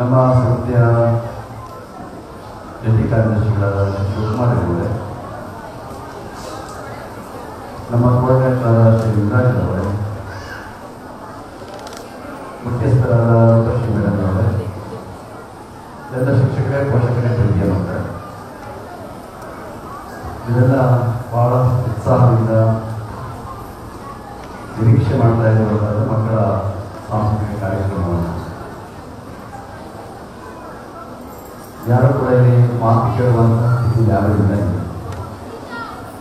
ನಮ್ಮ ಸಂಸ್ಥೆಯ ಜಂಟಿ ಕಾರ್ಯದರ್ಶಿಗಳಾದ ಶಿವಕುಮಾರ್ ಅವರೇ ನಮ್ಮ ಕೋಆರ್ಡಿನೇಟರ್ ಶ್ರೀ ಯುವರಾಜ್ ಅವರೇ ಮುಖ್ಯಸ್ಥರಾದ ರೂಪಶ್ರೀ ಮೇಡಮ್ ಅವರೇ ಎಲ್ಲ ಶಿಕ್ಷಕರೇ ಪೋಷಕರೇ ಪ್ರೀತಿಯ ಮಕ್ಕಳೇ ಇದೆಲ್ಲ ಬಹಳ ಉತ್ಸಾಹದಿಂದ ನಿರೀಕ್ಷೆ ಮಾಡ್ತಾ ಇರುವಂಥದ್ದು ಮಕ್ಕಳ ಸಾಂಸ್ಕೃತಿಕ ಕಾರ್ಯಕ್ರಮವನ್ನು ಯಾರು ಕೂಡ ಇಲ್ಲಿ ಮಾತು ಕೇಳುವಂಥ ಸ್ಥಿತಿ ಇಲ್ಲಿ.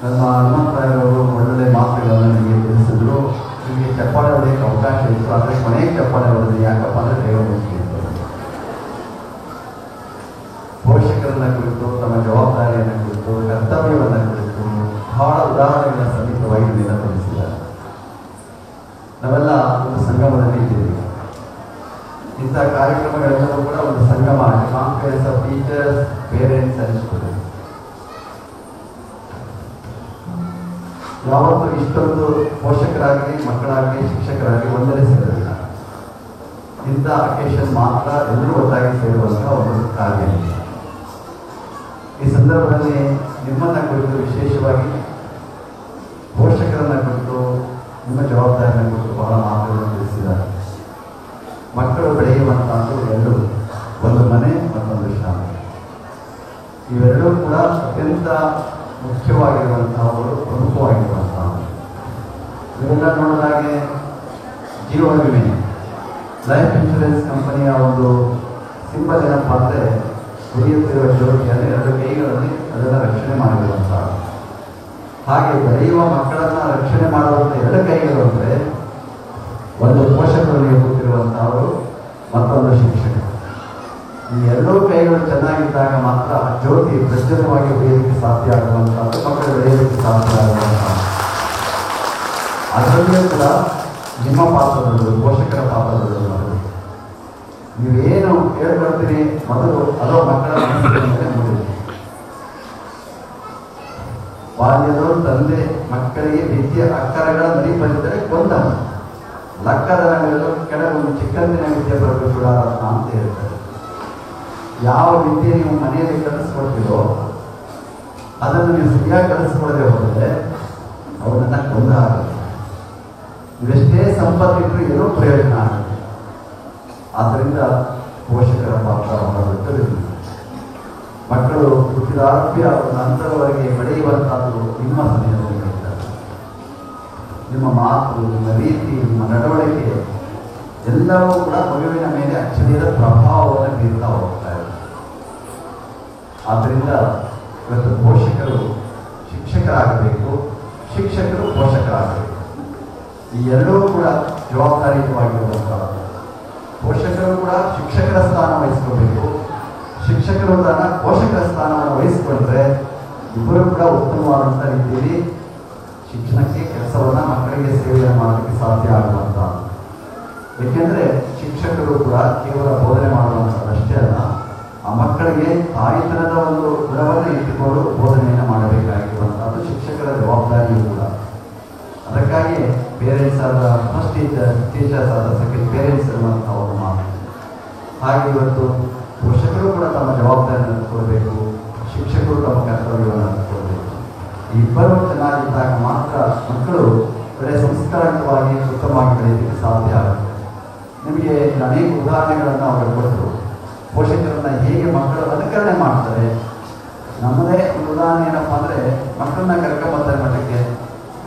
ನಮ್ಮ ಹನುಮಂತರಾಯರವರು ಒಳ್ಳೆ ಮಾತುಗಳನ್ನು ನಿಮಗೆ ತಿಳಿಸಿದ್ರು. ನಿಮಗೆ ಚಪ್ಪಾಳೆ ಹೊಡೆಯಕ್ಕೆ ಅವಕಾಶ ಇತ್ತು. ಆದರೆ ಕೊನೆಗೆ ಚಪ್ಪಾಳೆ ಹೊಡೆದು ಯಾಕಪ್ಪ ಅಂದರೆ ಬೇಗ ಪೋಷಕರನ್ನ ಕುರಿತು, ತಮ್ಮ ಜವಾಬ್ದಾರಿಯನ್ನು ಕುರಿತು, ಕರ್ತವ್ಯವನ್ನು ಕುರಿತು ಬಹಳ ಉದಾಹರಣೆಗಳ ಸಮಿತವಾಗಿ ನಿರೂಪಿಸಿದ್ದಾರೆ ನಾವೆಲ್ಲ ಒಂದು ಸಂಗಮದಲ್ಲಿ ಇದ್ದೀವಿ. ಇಂಥ ಸಂಗಮ conference of teachers, parents and students. ಯಾವತ್ತೂ ಇಷ್ಟೊಂದು ಪೋಷಕರಾಗಲಿ ಮಕ್ಕಳಾಗಲಿ ಶಿಕ್ಷಕರಾಗಲಿ ಒಂದರೇ ಸೇರೋದಿಲ್ಲ ಇಂಥ ಅಕೇಶನ್ ಮಾತ್ರ ಎಲ್ಲರೂ ಒಟ್ಟಾಗಿ ಸೇರುವಂತಹ ಒಂದು ಕಾರ್ಯ. ಈ ಸಂದರ್ಭದಲ್ಲಿ ನಿಮ್ಮನ್ನ ಕುರಿತು ವಿಶೇಷವಾಗಿ ಪೋಷಕರನ್ನ ಕುರಿತು ನಿಮ್ಮ ಜವಾಬ್ದಾರಿನ ಕುರಿತು ಬಹಳ ಮಾತುಗಳನ್ನು ತಿಳಿಸಿದ್ದಾರೆ ಮಕ್ಕಳು ಬೆಳೆಯುವಂತಹ ಎರಡು ಒಂದು ಮನೆ ಇವೆರಡೂ ಕೂಡ ಅತ್ಯಂತ ಮುಖ್ಯವಾಗಿರುವಂತಹವರು, ಪ್ರಮುಖವಾಗಿರುವಂತಹವರು. ಇವೆಲ್ಲ ನೋಡಿದಾಗೆ ಜೀವ ವಿಮೆ ಲೈಫ್ ಇನ್ಶೂರೆನ್ಸ್ ಕಂಪನಿಯ ಒಂದು ಸಿಂಪಲ್ ಏನಪ್ಪ ಅಂದರೆ ಉರಿಯುತ್ತಿರುವ ಜೋಡಿಯಲ್ಲಿ ಎರಡು ಕೈಗಳಲ್ಲಿ ಅದನ್ನು ರಕ್ಷಣೆ ಮಾಡಿರುವಂತಹ ಹಾಗೆ ಬೆಳೆಯುವ ಮಕ್ಕಳನ್ನ ರಕ್ಷಣೆ ಮಾಡುವಂಥ ಎರಡು ಕೈಗಳು ಅಂದರೆ ಒಂದು ಪೋಷಕರಲ್ಲಿ ಕೂತಿರುವಂತಹವರು ಮತ್ತೊಂದು ಶಿಕ್ಷಕರು ಈ ಎರಡೂ ಕೈಗಳು ಚೆನ್ನಾಗಿದ್ದಾಗ ಮಾತ್ರ ಆ ಜ್ಯೋತಿ ಪ್ರಜ್ವಲವಾಗಿ ಬೆಳೆಯಲಿಕ್ಕೆ ಸಾಧ್ಯ ಆಗುವಂತಹ ಮಕ್ಕಳು ಬೆಳೆಯಲಿಕ್ಕೆ ಸಾಧ್ಯ ಆಗುವಂತಹ ಅದರಲ್ಲಿಯೂ ಕೂಡ ನಿಮ್ಮ ಪಾತ್ರಗಳು ಪೋಷಕರ ಪಾತ್ರಗಳು ನೀವೇನು ಕೇಳ್ಕೊಳ್ತೀರಿ ಮೊದಲು ಅದೋ ಮಕ್ಕಳ ಮನಸ್ಸಿನ ಬಾಲ್ಯದವರು ತಂದೆ, ಮಕ್ಕಳಿಗೆ ವಿದ್ಯೆ ಅಕ್ಕರಗಳ ನದಿ ಬಂದಿದ್ದರೆ ಕೊಂದ. ಲಕ್ಕದ ಕೆಲವೊಂದು ಚಿಕ್ಕಂದಿನ ವಿದ್ಯೆ ಬರಬೇಕು ಅಂತ ಹೇಳ್ತಾರೆ. ಯಾವ ವಿದ್ಯೆ ನೀವು ಮನೆಯಲ್ಲಿ ಕಲಿಸ್ಕೊಡ್ತೀರೋ ಅದನ್ನು ನೀವು ಸರಿಯಾಗಿ ಕಲಿಸ್ಕೊಡದೆ ಹೋದರೆ ಅವರನ್ನ ಕೊಂದ ಇವೆಷ್ಟೇ ಸಂಪತ್ತಿಟ್ಟರು ಏನೋ ಪ್ರಯೋಜನ ಆಗುತ್ತೆ ಆದ್ದರಿಂದ ಪೋಷಕರ ಪಾತ್ರ ಬಹಳ ಮಕ್ಕಳು ಹುಟ್ಟಿದಾರಭ್ಯ ನಂತರವರೆಗೆ ಬೆಳೆಯುವಂತಹದ್ದು ನಿಮ್ಮ ಸಮಯದಲ್ಲಿ ನಿಮ್ಮ ಮಾತು, ನಿಮ್ಮ ರೀತಿ, ನಿಮ್ಮ ನಡವಳಿಕೆ ಎಲ್ಲವೂ ಕೂಡ ಮಗುವಿನ ಮೇಲೆ ಅಚ್ಚರಿಯದ ಆದ್ದರಿಂದ ಇವತ್ತು ಪೋಷಕರು ಶಿಕ್ಷಕರಾಗಬೇಕು, ಶಿಕ್ಷಕರು ಪೋಷಕರಾಗಬೇಕು. ಈ ಎರಡೂ ಕೂಡ ಜವಾಬ್ದಾರಿಯುತವಾಗಿರುವಂತಹ ಪೋಷಕರು ಕೂಡ ಶಿಕ್ಷಕರ ಸ್ಥಾನ ವಹಿಸ್ಕೋಬೇಕು. ಶಿಕ್ಷಕರು ತನ್ನ ಪೋಷಕರ ಸ್ಥಾನವನ್ನು ವಹಿಸಿಕೊಂಡ್ರೆ ಇಬ್ಬರು ಕೂಡ ಉತ್ತಮವಾದಂಥ ರೀತಿಯಲ್ಲಿ ಶಿಕ್ಷಣಕ್ಕೆ ಕೆಲಸವನ್ನ ಮಕ್ಕಳಿಗೆ ಸೇವೆಯನ್ನು ಮಾಡಲಿಕ್ಕೆ ಸಾಧ್ಯ ಆಗುವಂಥ. ಏಕೆಂದರೆ ಶಿಕ್ಷಕರು ಕೂಡ ಕೇವಲ ಬೋಧನೆ ಮಾಡುವಂಥದ್ದಷ್ಟೇ ಅಲ್ಲ ಆ ಮಕ್ಕಳಿಗೆ ತಾಯಿತನದ ಒಂದು ಗುಣವನ್ನು ಇಟ್ಟುಕೊಂಡು ಬೋಧನೆಯನ್ನು ಮಾಡಬೇಕಾಗಿರುವಂಥದ್ದು ಶಿಕ್ಷಕರ ಜವಾಬ್ದಾರಿಯೂ ಕೂಡ. ಅದಕ್ಕಾಗಿ ಪೇರೆಂಟ್ಸ್ ಆದ ಫಸ್ಟ್ ಟೀಚರ್ ಟೀಚರ್ಸ್ ಆದ ಸೆಕೆಂಡ್ ಪೇರೆಂಟ್ಸ್ ಇರುವಂಥ ಒಂದು ಮಾತು ಹಾಗೆ ಇವತ್ತು ಪೋಷಕರು ಕೂಡ ತಮ್ಮ ಜವಾಬ್ದಾರಿಯನ್ನು ಕೊಡಬೇಕು ಶಿಕ್ಷಕರು ತಮ್ಮ ಕರ್ತವ್ಯವನ್ನು ಕೊಡಬೇಕು ಇಬ್ಬರು ಚೆನ್ನಾಗಿದ್ದಾಗ ಮಾತ್ರ ಮಕ್ಕಳು ಒಳ್ಳೆಯ ಸಂಸ್ಕಾರಯುತವಾಗಿ ಉತ್ತಮವಾಗಿ ಬೆಳೆಯಲಿಕ್ಕೆ ಸಾಧ್ಯ ಆಗುತ್ತೆ. ನಿಮಗೆ ಅನೇಕ ಉದಾಹರಣೆಗಳನ್ನು ಅವರು ಕೊಟ್ಟರು. ಪೋಷಕರನ್ನ ಹೇಗೆ ಮಕ್ಕಳು ಅನುಕರಣೆ ಮಾಡ್ತಾರೆ? ನಮ್ಮದೇ ಉದಾಹರಣೆ ಏನಪ್ಪ ಅಂದರೆ ಮಕ್ಕಳನ್ನ ಕರ್ಕೊಂಬರ್ತಾರೆ ಮಠಕ್ಕೆ.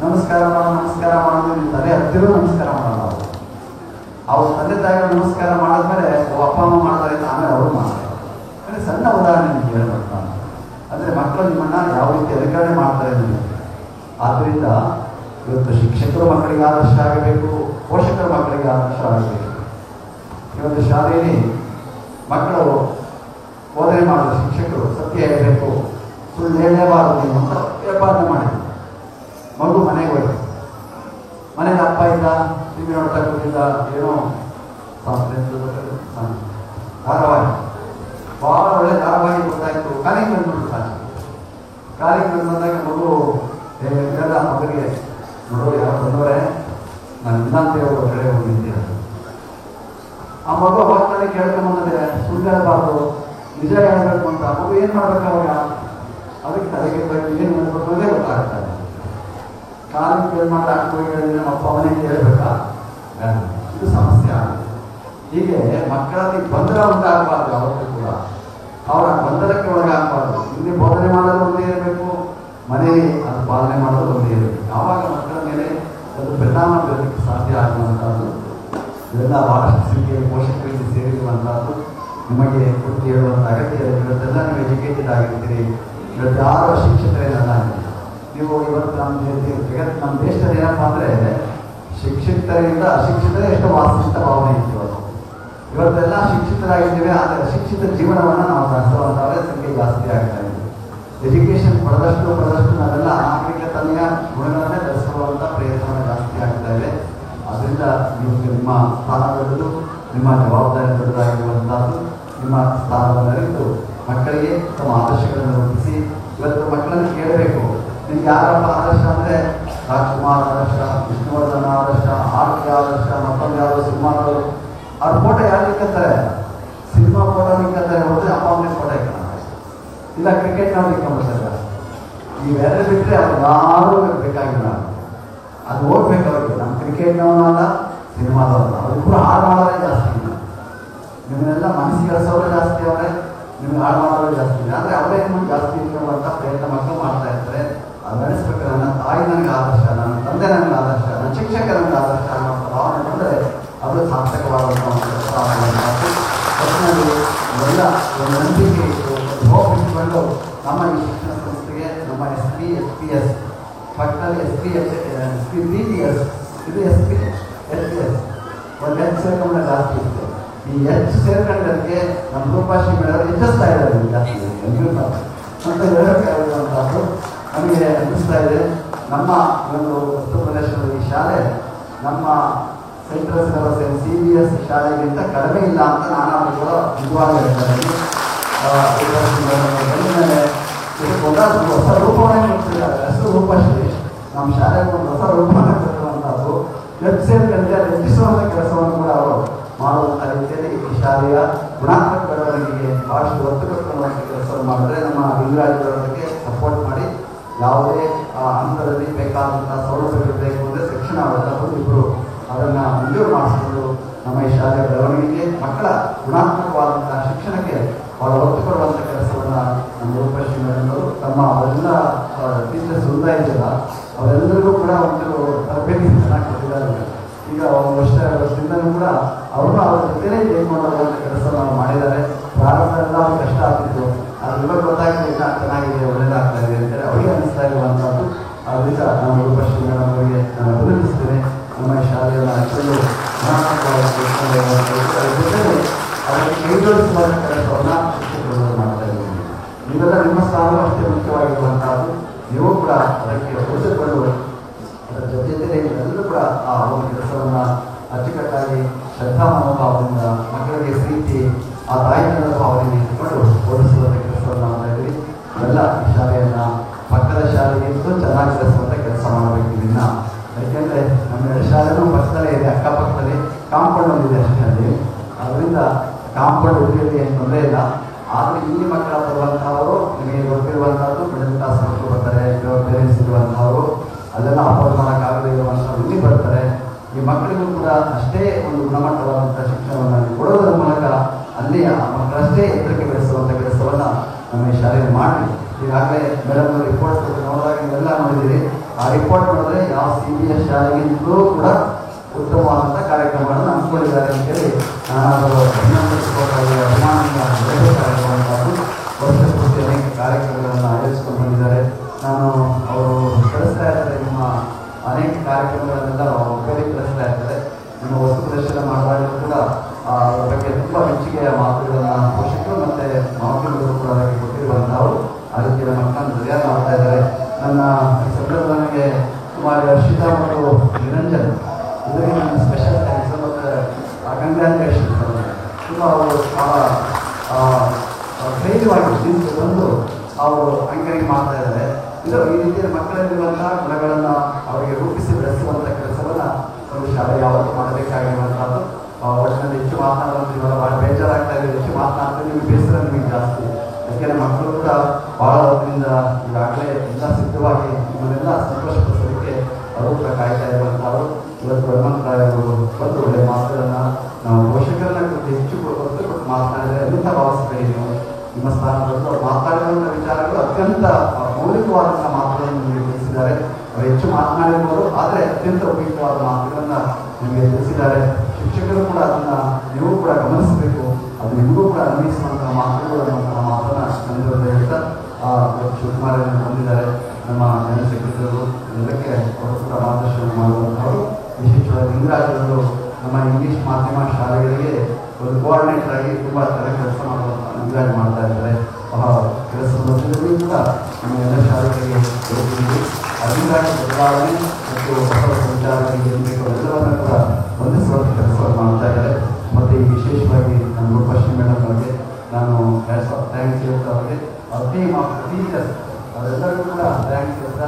ನಮಸ್ಕಾರ ಮಾಡೋ, ನಮಸ್ಕಾರ ಮಾಡೋದು ತಲೆ ಹತ್ತಿರ ನಮಸ್ಕಾರ ಮಾಡಲ್ಲ ಅವರು. ಅವ್ರ ತಂದೆ ತಾಯಿಗಳು ನಮಸ್ಕಾರ ಮಾಡಿದ್ಮೇಲೆ ಅಪ್ಪ, ಅಮ್ಮ ಮಾಡ್ತಾರೆ ಆಮೇಲೆ ಅವರು ಮಾಡ್ತಾರೆ. ಅಂದರೆ ಸಣ್ಣ ಉದಾಹರಣೆ ನಿಮ್ಗೆ ಹೇಳ್ಬೇಕು ನಾನು ಅಂದರೆ ಮಕ್ಕಳು ನಿಮ್ಮನ್ನ ಯಾವ ರೀತಿ ಅನುಕರಣೆ ಮಾಡ್ತಾರೆ ನಿಮಗೆ ಆದ್ದರಿಂದ ಇವತ್ತು ಶಿಕ್ಷಕರು ಮಕ್ಕಳಿಗೆ ಆದರ್ಶ ಆಗಬೇಕು, ಪೋಷಕರ ಮಕ್ಕಳಿಗೆ ಆದರ್ಶ ಆಗಬೇಕು. ಇವತ್ತು ಶಾಲೆಯಲ್ಲಿ ಮಕ್ಕಳು ಬೋಧನೆ ಮಾಡಿದ ಶಿಕ್ಷಕರು ಸತ್ಯ ಹೇಳಬೇಕು ಸುಳ್ಳು ಹೇಳಲೇಬಾರದು ನೀವು ಅಂತ ವ್ಯಾಪಾರ ಮಾಡಿದ್ರು ಮಗು ಮನೆಗೆ ಹೋಯ್ತು ಮನೇಲಿ ಅಪ್ಪ ಇದ್ದ ಟಿವಿ ನೋಡ್ತಾ ಕೂತಿದ್ದ ಏನೋ ಸಂಸ್ಕೃತಿ ಧಾರಾವಾಹಿ ಭಾಳ ಒಳ್ಳೆ ಧಾರಾವಾಹಿ ಕಾಲಿಗೆ ಬಂದು ಬಂದಾಗ ಮಗು ಇದೆಲ್ಲ ಮಗನಿಗೆ, ನೋಡು, ಯಾರು ಬಂದವರೆ, ನಾನು ಅಂತ ಒಬ್ಬ ಕಡೆ ಹೋಗಿದ್ದೆ ಆ ಮಗು ಹೋಗ್ತಾನೆ ಕೇಳ್ಕೊಂಬಂದ್ರೆ ಸುಳ್ಳು ಹೇಳಬಾರ್ದು, ನಿಜ ಹೇಳಬೇಕು ಅಂತ. ಮಗು ಏನು ಮಾಡ್ಬೇಕು ಅವಾಗ? ಅದಕ್ಕೆ ತಲೆಗೆ ಏನು ಮಾಡಬೇಕು ಅನ್ನೋದೇ ಗೊತ್ತಾಗ್ತದೆ ಕಾಲಿಗೆ ಕೇಳಿ ಮಾಡಿ ನಮ್ಮ ಅಪ್ಪ ಮನೆಗೆ ಕೇಳಬೇಕಾ? ಇದು ಸಮಸ್ಯೆ ಆಗುತ್ತೆ. ಹೀಗೆ ಮಕ್ಕಳಲ್ಲಿ ಗೊಂದಲ ಉಂಟಾಗಬಾರ್ದು ಕೂಡ. ಅವರ ಗೊಂದಲಕ್ಕೆ ಒಳಗಾಗಬಾರ್ದು ಇಲ್ಲಿ ಬೋಧನೆ ಮಾಡೋದು ಒಂದೇ ಇರಬೇಕು, ಮನೆ ಅದು ಪಾಲನೆ ಮಾಡೋದು ಒಂದೇ ಇರಬೇಕು. ಯಾವಾಗ ಮಕ್ಕಳ ಮೇಲೆ ಒಂದು ಪರಿಣಾಮ ಬೀರಲಿಕ್ಕೆ ಸಾಧ್ಯ ಆಗುವಂಥದ್ದು ಇವೆಲ್ಲ ಸಂಖ್ಯೆಯ ಪೋಷಕರಿಗೆ ಸೇರಿರುವಂಥದ್ದು ನಿಮಗೆ ಬುದ್ಧಿ ಹೇಳುವಂಥ ಅಗತ್ಯ ಇವತ್ತೆಲ್ಲ ನೀವು ಎಜುಕೇಟೆಡ್ ಆಗಿರ್ತೀರಿ. ಇವತ್ತು ಯಾರು ಶಿಕ್ಷಕರೇನಲ್ಲ ನೀವು ಇವತ್ತು ನಮ್ಮ ಜಗತ್ತು ನಮ್ಮ ದೇಶದಲ್ಲಿ ಏನಪ್ಪಾ ಅಂದರೆ, ಶಿಕ್ಷಿತರಿಂದ ಅಶಿಕ್ಷಿತರೇ ಎಷ್ಟು ವಾಸಿಷ್ಠ ಭಾವನೆ ಇತ್ತು ಇವತ್ತು ಇವತ್ತೆಲ್ಲ ಶಿಕ್ಷಿತರಾಗಿದ್ದೇವೆ, ಆದರೆ ಶಿಕ್ಷಿತ ಜೀವನವನ್ನು ನಾವು ನಡೆಸುವಂಥವರ ಸಂಖ್ಯೆ ಜಾಸ್ತಿ ಆಗ್ತಾ ಇದೆ ಎಜುಕೇಶನ್ ಪಡೆದಷ್ಟು ಪಡೆದಷ್ಟು ನಾವೆಲ್ಲ ನಾಗರಿಕತೆಯ ಗುಣಗಳನ್ನೇ ಬೆಳೆಸುವಂಥ ಪ್ರಯತ್ನ ಜಾಸ್ತಿ ಆಗ್ತಾ ಇದೆ. ಅದರಿಂದ ನೀವು ನಿಮ್ಮ ಸ್ಥಾನ ದೊಡ್ಡದು ನಿಮ್ಮ ಜವಾಬ್ದಾರಿ ದೊಡ್ಡದಾಗಿರುವಂಥದ್ದು, ನಿಮ್ಮ ಸ್ಥಾನವನ್ನು ಅರಿತು ಮಕ್ಕಳಿಗೆ ತಮ್ಮ ಆದರ್ಶಗಳನ್ನು ರೂಪಿಸಿ, ಇವತ್ತು ಮಕ್ಕಳನ್ನು ಕೇಳಬೇಕು. ನಿಮ್ಗೆ ಯಾರಪ್ಪ ಆದರ್ಶ ಅಂದರೆ? ರಾಜ್ಕುಮಾರ್ ಆದರ್ಶ, ವಿಷ್ಣುವರ್ಧನ ಆದರ್ಶ, ಆರ್ ಕೆ ಆದರ್ಶ, ಮತ್ತೊಂದು ಯಾರು ಸಿನಿಮಾದವರು? ಅವ್ರ ಫೋಟೋ ಯಾರು ಇಕ್ಕಂತಾರೆ ಸಿನಿಮಾ ಫೋಟೋ ಇಕ್ಕಂತಾರೆ ಹೊರತು ಅಪ್ಪ ಅಮ್ಮನ ಫೋಟೋ ಇಕ್ಕಲ್ಲ ಇಲ್ಲ ಕ್ರಿಕೆಟ್ ನಾವು ಇಟ್ಕೊಂಡ್ಬಿಡ್ತಾರೆ ಇವೆರಡು ಬಿಟ್ಟರೆ ಅವ್ರು ಯಾರು ಬೇಕಾಗಿಲ್ಲ. ಅದು ಓದ್ಬೇಕು ಅವ್ರಿಗೆ. ನಮ್ಮ ಕ್ರಿಕೆಟ್ನವನಲ್ಲ ಸಿನಿಮಾದವಲ್ಲ ಅವ್ರಿಗೂ ಹಾಳು ಮಾಡೋದೇ ಜಾಸ್ತಿ ಇಲ್ಲ. ನಿಮ್ಮನ್ನೆಲ್ಲ ಮನಸ್ಸಿಗೆ ಕೆಲಸವರು ಜಾಸ್ತಿ ಅವರೇ. ನಿಮ್ಗೆ ಹಾಳು ಮಾಡೋರು ಜಾಸ್ತಿ ಇಲ್ಲ. ಆದರೆ ಅವರೇ ನಿಮ್ಗೆ ಜಾಸ್ತಿ ಇಟ್ಕೊಳ್ಳುವಂಥ ಪ್ರಯತ್ನ ಮಕ್ಕಳು ಮಾಡ್ತಾ ಇರ್ತಾರೆ. ಅದು ನಡೆಸ್ಬೇಕು. ನನ್ನ ತಾಯಿ ನನಗೆ ಆದರ್ಶ ನನ್ನ ತಂದೆ ನನಗೆ ಆದರ್ಶ ನನ್ನ ಶಿಕ್ಷಕ ನನಗೆ ಆದರ್ಶ ಅನ್ನೋ ಭಾವನೆ ಬಂದರೆ ಅದು ಸಾರ್ಥಕವಾದಂಥ ಒಂದು ಕೆಲಸ ಆಗುವಂಥದ್ದು. ಒಟ್ಟಿನಲ್ಲಿ ಇವೆಲ್ಲ ಒಂದು ನಂಬಿಕೆ ಇಟ್ಟು ಒಂದು ಹೋಪ್ ಇಟ್ಕೊಂಡು ನಮ್ಮ ಈ ಶಿಕ್ಷಣ ಸಂಸ್ಥೆಗೆ ನಮ್ಮ S P S P S ಪಕ್ಕದಲ್ಲಿ S P S S P B T S ಇದು S P S P S ಒಂದು ಹೆಚ್ಚು ಸೇರ್ಕೊಂಡ್ರೆ ಜಾಸ್ತಿ ಇತ್ತು ಈ ಹೆಚ್ಚು ಸೇರ್ಕೊಂಡದಕ್ಕೆ ನಮ್ಮ ರೂಪಾಶಿ ಮೇಡಮ್ ಹೆಚ್ಚಿಸ್ತಾ ಇದ್ದಾರೆ ಜಾಸ್ತಿ ಅಂತ ಹೇಳಬೇಕಾಗಿರುವಂಥದ್ದು ನಮಗೆ ಅನ್ನಿಸ್ತಾ ಇದೆ. ನಮ್ಮ ಒಂದು ಉತ್ತರ ಪ್ರದೇಶದ ಈ ಶಾಲೆ ನಮ್ಮ central syllabus C B S ಶಾಲೆಗಿಂತ ಕಡಿಮೆ ಇಲ್ಲ ಅಂತ ನಾನು ಕೂಡ ನಿಜವಾಗ ಹೇಳ್ತಾ ಇದ್ದೀನಿ ಹೊಸ ರೂಪವನ್ನೇ ಹೆಸರು ರೂಪಶ್ರೀ ನಮ್ಮ ಶಾಲೆಗೆ ಒಂದು ಹೊಸ ರೂಪವನ್ನು ಕೊಟ್ಟಿರುವಂಥದ್ದು ವೆಬ್ಸೈಟ್ಗಳಿಗೆ ಹೆಚ್ಚಿಸುವಂಥ ಕೆಲಸವನ್ನು ಕೂಡ ಅವರು ಮಾಡುವಂಥ ರೀತಿಯಲ್ಲಿ ಈ ಶಾಲೆಯ ಗುಣಾತ್ಮಕ ಬೆಳವಣಿಗೆಗೆ ಬಹಳಷ್ಟು ಒತ್ತು ಕೊಟ್ಟುಕೊಳ್ಳುವಂಥ ಕೆಲಸವನ್ನು ಮಾಡಿದ್ರೆ ನಮ್ಮ ಲಿಂಗರಾಜರವರಿಗೆ ಸಪೋರ್ಟ್ ಮಾಡಿ ಯಾವುದೇ ಆ, ಹಂತದಲ್ಲಿ ಬೇಕಾದಂಥ ಸೌಲಭ್ಯಗಳು ಬೇಕು ಅಂದರೆ ಶಿಕ್ಷಣ ಅವರೆಲ್ಲ ಇಬ್ಬರು ಅದನ್ನು ಮಂಜೂರು ಮಾಡಿಸ್ಕೊಂಡು ನಮ್ಮ ಈ ಶಾಲೆಯ ಬೆಳವಣಿಗೆಗೆ ಮಕ್ಕಳ ಗುಣಾತ್ಮಕವಾದಂತಹ ಶಿಕ್ಷಣಕ್ಕೆ ಬಹಳ ಒತ್ತು ಕೊಡುವಂಥ ಕೆಲಸವನ್ನು ನಮ್ಮ ರೂಪಶ್ರೀ ಮೇಡಮ್ನವರು ತಮ್ಮ ಅವರೆಲ್ಲ ಟೀಚರ್ಸ್ ವೃಂದ ಇದೆಯಲ್ಲ ಅವರೆಲ್ಲರಿಗೂ ಕೂಡ ಒಂದು ತರಬೇತಿ ಚೆನ್ನಾಗಿ ಕೊಟ್ಟಿದ್ದಾರೆ. ಈಗ ಒಂದು ವರ್ಷ ವರ್ಷದಿಂದಲೂ ಕೂಡ ಅವರು ಅವರ ಜೊತೆಲೇ ತೆಗೆದುಕೊಂಡು ಕೆಲಸ ನಾವು ಮಾಡಿದ್ದಾರೆ. ಪ್ರಾರಂಭ ಎಲ್ಲ ಕಷ್ಟ ಆಗ್ತಿತ್ತು. ಗೊತ್ತಾಗ್ತದೆ ಇಲ್ಲ ಚೆನ್ನಾಗಿದೆ ಒಳ್ಳೇದಾಗ್ತಾ ಇದೆ ಅಂತೇಳಿ ಅವರಿಗೆ ಅನಿಸ್ತಾ ಇರುವಂಥದ್ದು ಅದರಿಂದ ನಾನು ರೂಪಶ್ರೀ ಮೇಡಮ್ ಅವರಿಗೆ ನಾನು ಅಭಿನಂದಿಸ್ತೇನೆ ನಮ್ಮ ಈ ಶಾಲೆಯನ್ನು ಅಷ್ಟೊಂದು ಗುಣಾತ್ಮಕವಾಗಿ ತಿಳ್ಕೊಂಡು ಹೋಗುವಂಥದ್ದು. ಅದ್ರ ಜೊತೆಗೆ ಅವರಿಗೆ ಕೈಜೋಡಿಸುವಂಥ ಕೆಲಸವನ್ನು ಶಿಕ್ಷಕರು ಮಾಡ್ತಾ ಇದ್ದೀವಿ ನೀವೆಲ್ಲ ನಿಮ್ಮ ಸ್ಥಾನ ಅಷ್ಟೇ ಮುಖ್ಯವಾಗಿರುವಂತಹದ್ದು ನೀವು ಕೂಡ ಅದಕ್ಕೆ ಉಳಿಸಿಕೊಂಡು ಅದರ ಜೊತೆಯಲ್ಲಿ ಎಲ್ಲರೂ ಕೂಡ ಆ ಒಂದು ಕೆಲಸವನ್ನು ಅಚ್ಚುಕಟ್ಟಾಗಿ ಶ್ರದ್ಧಾ ಮನೋಭಾವದಿಂದ ಮಕ್ಕಳಿಗೆ ಪ್ರೀತಿ, ಆ ತಾಯಿತನದ ಭಾವನೆಯನ್ನು ಇಟ್ಕೊಂಡು ಓಡಿಸುವಂಥ ಕೆಲಸವನ್ನು ಮಾಡಿದ್ವಿ ಎಲ್ಲ ಶಾಲೆಯನ್ನು, ಪಕ್ಕದ ಶಾಲೆಗಿಂತೂ ಚೆನ್ನಾಗಿ ಬೆಳೆಸುವಂಥ ಕೆಲಸ ಮಾಡಬೇಕು ಇನ್ನ ಯಾಕೆಂದರೆ ನಮ್ಮ ಶಾಲೆನೂ ಪಕ್ಕದಲ್ಲೇ ಇದೆ, ಅಕ್ಕಪಕ್ಕದಲ್ಲಿ ಕಾಂಪೌಂಡ್ ಒಂದಿದೆ ಅಷ್ಟೇ ಅಲ್ಲಿ ಅದರಿಂದ ಕಾಂಪೌಂಡ್ ಉಳಿಯಲ್ಲಿ ಏನು ತೊಂದರೆ ಇಲ್ಲಿ ಮಕ್ಕಳ ಬರುವಂತಹವರು ನಿಮಗೆ ಗೊತ್ತಿರುವಂತಹದ್ದು ಮಿಡಲ್ ಕ್ಲಾಸ್ ಮಕ್ಕಳು ಬರ್ತಾರೆ ಕೆಲವರು ಪೇರೆಂಟ್ಸ್ ಇರುವಂತಹವರು ಅಲ್ಲೆಲ್ಲ ಅಫೋರ್ಡ್ ಮಾಡೋಕ್ಕಾಗದೇ ಇರುವಂಥವ್ರು ಇಲ್ಲಿ ಬರ್ತಾರೆ ಈ ಮಕ್ಕಳಿಗೂ ಕೂಡ ಅಷ್ಟೇ ಒಂದು ಗುಣಮಟ್ಟವಾದಂಥ ಶಿಕ್ಷಣವನ್ನು ಅಲ್ಲಿ ಕೊಡೋದರ ಮೂಲಕ ಅಲ್ಲಿ ಆ ಮಕ್ಕಳಷ್ಟೇ ಎತ್ತರಕ್ಕೆ ಬೆಳೆಸುವಂಥ ಕೆಲಸವನ್ನು ನಮ್ಮ ಈ ಶಾಲೆಯಲ್ಲಿ ಮಾಡಿ ಈಗಾಗಲೇ ಮೇಡಮ್ ರಿಪೋರ್ಟ್ ನೋಡಿದಾಗ ನೀವೆಲ್ಲ ನೋಡಿದ್ದೀರಿ ಆ ರಿಪೋರ್ಟ್ ನೋಡಿದ್ರೆ ಯಾವ ಸಿ ಬಿ ಎಸ್ ಶಾಲೆಗಿಂತಲೂ ಕೂಡ ಉತ್ತಮವಾದಂಥ ಕಾರ್ಯಕ್ರಮಗಳನ್ನು ಹಮ್ಮಿಕೊಂಡಿದ್ದಾರೆ ಅಂತೇಳಿ ನಾನು ಅಭಿನಂದಿಸಬೇಕಾಗಿ ಅಭಿಮಾನಿಯ ಕಾರ್ಯಕ್ರಮವನ್ನು ವರ್ಷ ಪೂರ್ತಿ ಅನೇಕ ಕಾರ್ಯಕ್ರಮಗಳನ್ನು ಆಯೋಜಿಸಿಕೊಂಡು ಬಂದಿದ್ದಾರೆ. ನಾನು ಅವರು ಕಳಿಸ್ತಾ ಇರ್ತಾರೆ ನಿಮ್ಮ ಅನೇಕ ಕಾರ್ಯಕ್ರಮಗಳನ್ನೆಲ್ಲ ಒಬ್ಬರಿಗೆ ಕಳಿಸ್ತಾ ಇರ್ತಾರೆ ನಿಮ್ಮ ವಸ್ತು ಪ್ರದರ್ಶನ ಮಾಡಿದಾಗಲೂ ಕೂಡ ಅದ್ರ ಬಗ್ಗೆ ತುಂಬ ಮೆಚ್ಚುಗೆಯ ಮಾತುಗಳನ್ನು ಪೋಷಕರು ಮತ್ತು ಮಾಧ್ಯಮಗಳು ಕೂಡ ಅದಕ್ಕೆ ಕೊಟ್ಟಿರುವಂಥವರು ಆ ರೀತಿಯ ಮಕ್ಕಳನ್ನು ಸರಿಯಾಗಿ ಮಾಡ್ತಾ ಇದ್ದಾರೆ ನನ್ನ ಈ ಸಂದರ್ಭದಲ್ಲಿ ನನಗೆ ಕುಮಾರಿ ಹರ್ಷಿತಾ ಮತ್ತು ನಿರಂಜನ್ ಇದರಿಗೆ ನನ್ನ ಸ್ಪೆಷಲ್ ಥ್ಯಾಂಕ್ಸ್ ಮತ್ತು ಕಂಗ್ರ್ಯಾಚುಲೇಷನ್ಸ್ ತುಂಬ ಅವರು ಭಾಳ ಧೈರ್ಯವಾಗಿ ನಿಂತು ಬಂದು ಅವರು ಅಂಕಣಿಗೆ ಮಾಡ್ತಾ ಇದ್ದಾರೆ ಇದು ಈ ರೀತಿಯ ಮಕ್ಕಳಲ್ಲಿರುವಂತಹ ರೂಪಿಸಿ ಬೆಳೆಸುವಂಥ ಕೆಲಸವನ್ನು ಒಂದು ಶಾಲೆ ಯಾವತ್ತೂ ಮಾಡಬೇಕಾಗಿರುವಂಥದ್ದು ಒಟ್ಟಿನಲ್ಲಿ ಹೆಚ್ಚು ಮಾತನಾಡೋದು ಇವಾಗ ಭಾಳ ಬೇಜಾರಾಗ್ತಾ ಇದೆ ಹೆಚ್ಚು ಮಾತನಾಡಿದ್ರೆ ನಿಮಗೆ ಬೇಸರ ನಿಮಗೆ ಜಾಸ್ತಿ ಯಾಕೆಂದರೆ ಮಕ್ಕಳು ಕೂಡ ಭಾಳ ಅದರಿಂದ ಈಗಾಗಲೇ ಎಲ್ಲ ಸಿದ್ಧವಾಗಿ ನಿಮ್ಮನ್ನೆಲ್ಲ ಸಂತೋಷಪಡಿಸೋದಕ್ಕೆ ಅವರು ಕೂಡ ಕಾಯ್ತಾ ಇರುವಂಥವ್ರು ಇವತ್ತು ಹನುಮಂತರಾಯರು ಬಂದು ಒಳ್ಳೆಯ ಮಾತುಗಳನ್ನು ನಾವು ಪೋಷಕರನ್ನ ಕುರಿತು ಹೆಚ್ಚು ಕೊಟ್ಟು ಮಾತನಾಡಿದರೆ ಎಂಥ ಭಾವಿಸ್ತೀರಿ ನಿಮ್ಮ ಸ್ಥಾನದಲ್ಲೂ ಅವ್ರು ಮಾತನಾಡಿರುವಂಥ ವಿಚಾರಗಳು ಅತ್ಯಂತ ಮೌಲಿಕವಾದಂಥ ಮಾತುಗಳನ್ನು ನಿರ್ಮಿಸಿದ್ದಾರೆ ಹೆಚ್ಚು ಮಾತನಾಡಿರ್ಬೋದು ಆದರೆ ಅತ್ಯಂತ ಉಪಯುಕ್ತವಾದ ಮಾತುಗಳನ್ನು ನಿಮಗೆ ತಿಳಿಸಿದ್ದಾರೆ. ಶಿಕ್ಷಕರು ಕೂಡ ಅದನ್ನು ನೀವು ಕೂಡ ಗಮನಿಸಬೇಕು. ಅದು ನಿಮಗೂ ಕೂಡ ಅನ್ವಯಿಸುವಂತಹ ಮಾತುಗಳು ಅನ್ನುವಂತಹ ಮಾತನ್ನು ನನ್ನ ಹೇಳ್ತಾ ಶಿವಕುಮಾರ್ ಬಂದಿದ್ದಾರೆ. ನಮ್ಮ ಜನರಲ್ ಸೆಕ್ರೆಟರಿಗಳು ಎಲ್ಲಕ್ಕೆ ಅವರು ಕೂಡ ಮಾರ್ಗದರ್ಶನ ಮಾಡುವಂಥವರು ವಿಶೇಷವಾಗಿ ಲಿಂಗರಾಜ್ ಅವರು ನಮ್ಮ ಇಂಗ್ಲಿಷ್ ಮಾಧ್ಯಮ ಶಾಲೆಗಳಿಗೆ ಒಂದು ಕೋಆರ್ಡಿನೇಟರ್ ಆಗಿ ತುಂಬ ಚೆನ್ನಾಗಿ ಕೆಲಸ ಮಾಡುವಂಥ ಲಿಂಗರಾಜ್ ಮಾಡ್ತಾ ಇದ್ದಾರೆ ಆ ಕೆಲಸದಲ್ಲಿಯೂ ಕೂಡ ನಮ್ಮ ಎಲ್ಲ ಶಾಲೆಗಳಿಗೆ ಹೋಗ್ತಿದ್ದೀವಿ ಅದರಿಂದ ಬದಲಾವಣೆ ಮತ್ತು ಹೊಸ ಸಂಚಾರಗಳಿಗೆ ಏನು ಬೇಕು ಎಲ್ಲವನ್ನ ಕೂಡ ಹೊಂದಿಸುವಂಥ ಕೆಲಸವನ್ನು ಮಾಡ್ತಾ ಇದ್ದಾರೆ ಮತ್ತು ಈ ವಿಶೇಷವಾಗಿ ನಮ್ಮ ರೂಪಶ್ರೀ ಮೇಡಮ್ ಅವರಿಗೆ ನಾನು ಥ್ಯಾಂಕ್ಸ್ ಹೇಳ್ತಾ ಅವರಿಗೆ, ಅವ್ರ ಟೀಮ್ ಆಫ್ ಟೀಚರ್ಸ್ ಅವರೆಲ್ಲರೂ ಕೂಡ ಥ್ಯಾಂಕ್ಸ್ ಹೇಳ್ತಾ